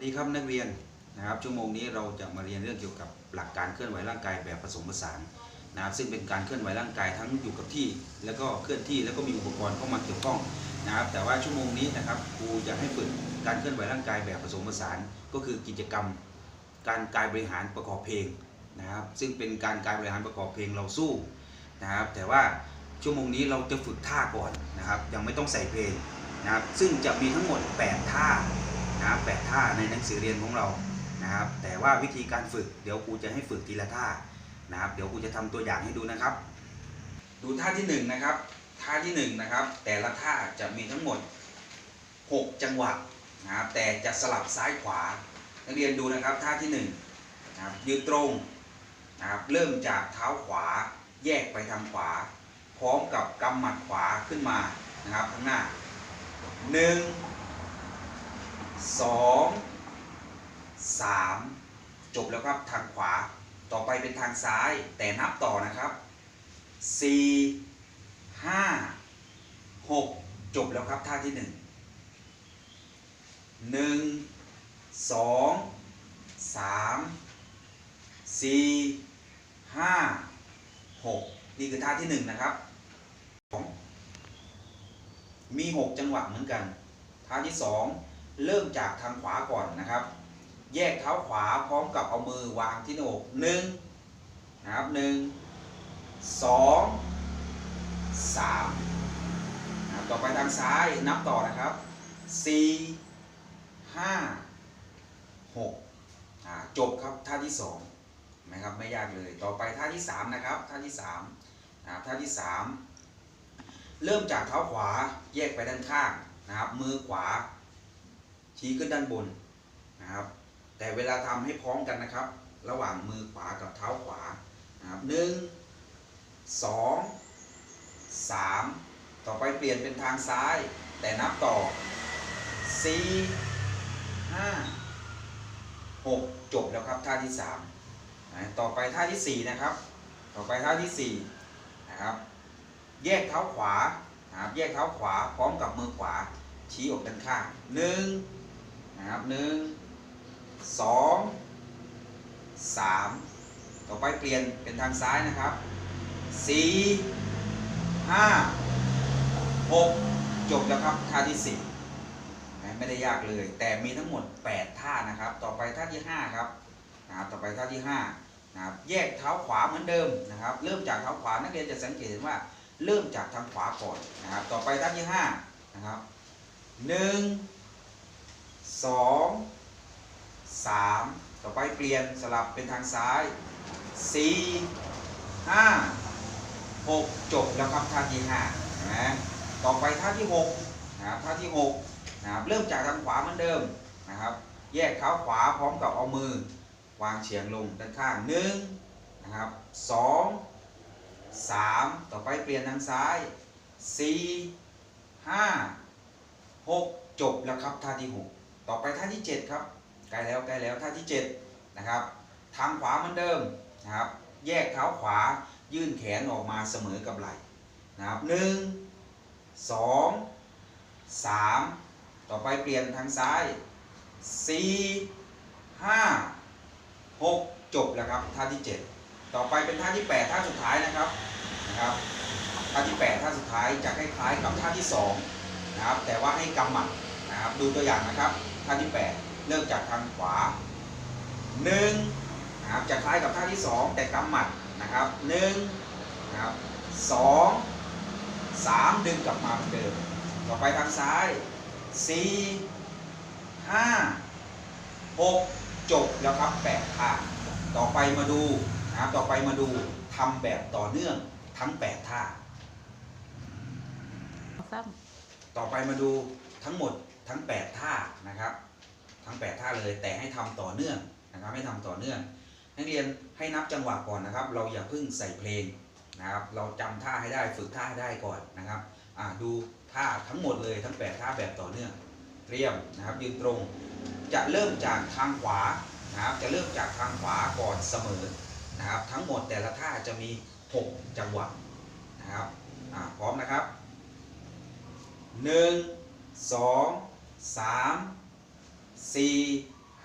สวัสดีครับนักเรียนนะครับชั่วโมงนี้เราจะมาเรียนเรื่องเกี่ยวกับหลักการเคลื่อนไหวร่างกายแบบผสมผสานนะครับซึ่งเป็นการเคลื่อนไหวร่างกายทั้งอยู่กับที่ แล้วก็เคลื่อนที่แล้วก็มีอุปกรณ์เข้ามาเกี่ยวข้องนะครับแต่ว่าชั่วโมงนี้นะครับครูจะให้ฝึกการเคลื่อนไหวร่างกายแบบผสมผสานก็คือกิจกรรม การกายบริหารประกอบเพลงนะครับซึ่งเป็นการกายบริหารประกอบเพลงเราสู้นะครับแต่ว่าชั่วโมงนี้เราจะฝึกท่าก่อนนะครับยังไม่ต้องใส่เพลงนะครับซึ่งจะมีทั้งหมด 8 ท่า นะครับแปดท่าในหนังสือเรียนของเรานะครับ แต่ว่าวิธีการฝึกเดี๋ยวครูจะให้ฝึกทีละท่านะครับ เดี๋ยวครูจะทำตัวอย่างให้ดูนะครับ ดูท่าที่หนึ่งนะครับท่าที่หนึ่งนะครับ แต่ละท่าจะมีทั้งหมด 6 จังหวะนะครับแต่จะสลับซ้ายขวา นักเรียนดูนะครับท่าที่หนึ่งนะครับยืนตรงนะครับเริ่มจากเท้าขวาแยกไปทางขวา พร้อมกับกำหมัดขวาขึ้นมานะครับข้างหน้าห นึ่งสองสามจบแล้วครับทางขวาต่อไปเป็นทางซ้ายแต่นับต่อนะครับสี่ห้าหกจบแล้วครับท่าที่หนึ่งหนึ่งสองสามสี่ห้าหกนี่คือท่าที่หนึ่งนะครับ มีหกจังหวะเหมือนกัน ท่าที่สอง เริ่มจากทางขวาก่อนนะครับ แยกเท้าขวาพร้อมกับเอามือวางที่หน้าอกหนึ่งนะครับหนึ่งสองสามนะครับต่อไปทางซ้ายนับต่อนะครับสี่ห้าหกจบครับท่าที่สองนะครับไม่ยากเลยต่อไปท่าที่สามนะครับท่าที่สามนะครับท่าที่สามเริ่มจากเท้าขวาแยกไปด้านข้างนะครับมือขวา ชี้ขึ้นด้านบนนะครับ แต่เวลาทำให้พร้อมกันนะครับ ระหว่างมือขวากับเท้าขวานะครับหนึ่งสองสามต่อไปเปลี่ยนเป็นทางซ้าย แต่นับต่อสี่ห้าหกจบแล้วครับท่าที่สามต่อไปท่าที่สี่นะครับ ต่อไปท่าที่สี่นะครับ แยกเท้าขวานะครับแยกเท้าขวาพร้อมกับมือขวาชี้ออกด้านข้างหนึ่ง นะครับหนึ่งสองสามต่อไปเปลี่ยนเป็นทางซ้ายนะครับสี่ห้าหกจบแล้วครับท่าที่สี่นะไม่ได้ยากเลย แต่มีทั้งหมด 8 ท่านะครับ ต่อไปท่าที่ 5 ครับนะครับต่อไปท่าที่5นะครับแยกเท้าขวาเหมือนเดิมนะครับ เริ่มจากเท้าขวานักเรียนจะสังเกตเห็นว่าเริ่มจากทางขวาก่อนนะครับ ต่อไปท่าที่5นะครับห นึ่งสองสามต่อไปเปลี่ยนสลับเป็นทางซ้ายสี่ห้าหกจบแล้วครับท่าที่ห้านไหมต่อไปท่าที่หกนะครับท่าที่หกนะครับเริ่มจากทางขวาเหมือนเดิมนะครับ แยกเท้าขวาพร้อมกับเอามือ วางเฉียงลงด้านข้างหนึ่งนะครับสองสามต่อไปเปลี่ยนทางซ้ายสี่ห้าหกจบแล้วครับท่าที่หก ต่อไปท่าที่เจ็ดครับใกล้แล้วใกล้แล้วท่าที่เจ็ดนะครับทางขวาเหมือนเดิมนะครับ แยกเท้าขวายื่นแขนออกมาเสมอกับไหล่นะครับหนึ่งสองสามต่อไปเปลี่ยนทางซ้ายสี่ห้าหกจบแล้วครับท่าที่เจ็ดต่อไปเป็นท่าที่แปดท่าสุดท้ายนะครับนะครับท่าที่แปดท่าสุดท้ายจะคล้ายๆกับท่าที่สองนะครับแต่ว่าให้กำหมัดนะครับดูตัวอย่างนะครับ ท่าที่ 8 เริ่มจากทางขวา1นะครับจะคล้ายกับท่าที่ 2 แต่กำหมัดนะครับ1นะครับ2 3 ดึงกลับมาเหมือนเดิม ต่อไปทางซ้าย 4 5 6 จบแล้วครับ8ท่าต่อไปมาดูนะครับต่อไปมาดูทำแบบต่อเนื่องทั้ง 8 ท่าซ้ต่อไปมาดูทั้งหมด ทั้ง 8 ท่านะครับ ทั้ง 8 ท่าเลยแต่ให้ทำต่อเนื่องนะครับให้ทำต่อเนื่อง นักเรียนให้นับจังหวะก่อนนะครับ เราอย่าเพิ่งใส่เพลงนะครับ เราจำท่าให้ได้ฝึกท่าให้ได้ก่อนนะครับดูท่าทั้งหมดเลยทั้ง 8 ท่าแบบต่อเนื่อง เตรียมนะครับยืนตรง จะเริ่มจากทางขวานะครับ จะเริ่มจากทางขวาก่อนเสมอนะครับ ทั้งหมดแต่ละท่าจะมี 6 จังหวะนะครับพร้อมนะครับหนึ่ง สามสี่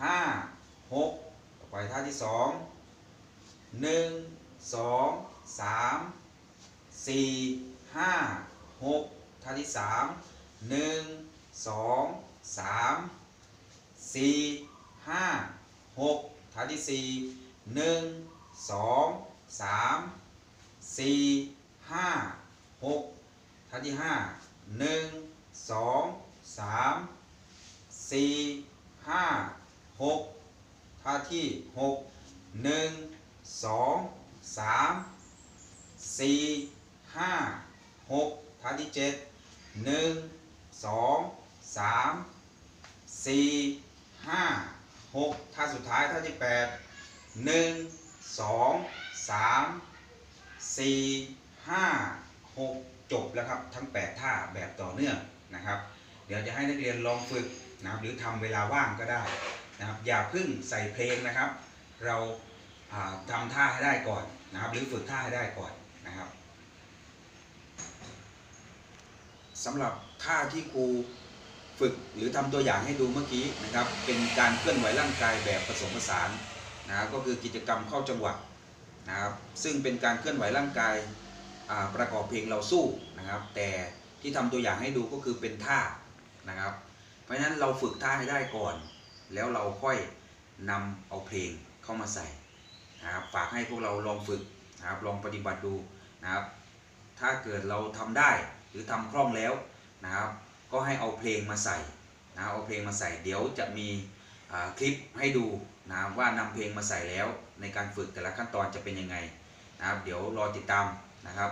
ห้าหกต่อไปท่าที่สองหนึ่งสองสามสี่ห้าหกท่าที่สามหนึ่งสองสามสี่ห้าหกท่าที่สี่หนึ่งสองสามสี่ห้าหกท่าที่ห้าหนึ่งสองสาม สี่ห้าหกท่าที่หกหนึ่งสองสามสี่ห้าหกท่าที่เจ็ดหนึ่งสองสามสี่ห้าหกท่าสุดท้ายท่าที่แปดหนึ่งสองสามสี่ห้าหกจบแล้วครับ ทั้ง8ท่าแบบต่อเนื่องนะครับ เดี๋ยวจะให้นักเรียนลองฝึก นะครับหรือทำเวลาว่างก็ได้นะครับอย่าเพึ่งใส่เพลงนะครับ เราอ่าทำท่าให้ได้ก่อนนะครับ หรือฝึกท่าให้ได้ก่อนนะครับสำหรับท่าที่ครูฝึกหรือทำตัวอย่างให้ดูเมื่อกี้นะครับ เป็นการเคลื่อนไหวร่างกายแบบผสมผสานนะครับก็คือกิจกรรมเข้าจังหวะนะครับ ซึ่งเป็นการเคลื่อนไหวร่างกายประกอบเพลงเราสู้นะครับ แต่ที่ทำตัวอย่างให้ดูก็คือเป็นท่านะครับ เพราะฉะนั้นเราฝึกท่าให้ได้ก่อน แล้วเราค่อยนำเอาเพลงเข้ามาใส่นะครับฝากให้พวกเราลองฝึกนะครับลองปฏิบัติดูนะครับถ้าเกิดเราทำได้หรือทำคล่องแล้วนะครับ ก็ให้เอาเพลงมาใส่นะเอาเพลงมาใส่เดี๋ยวจะมีคลิปให้ดูนะว่านำเพลงมาใส่แล้วในการฝึกแต่ละขั้นตอนจะเป็นยังไงนะครับ เดี๋ยวรอติดตามนะครับ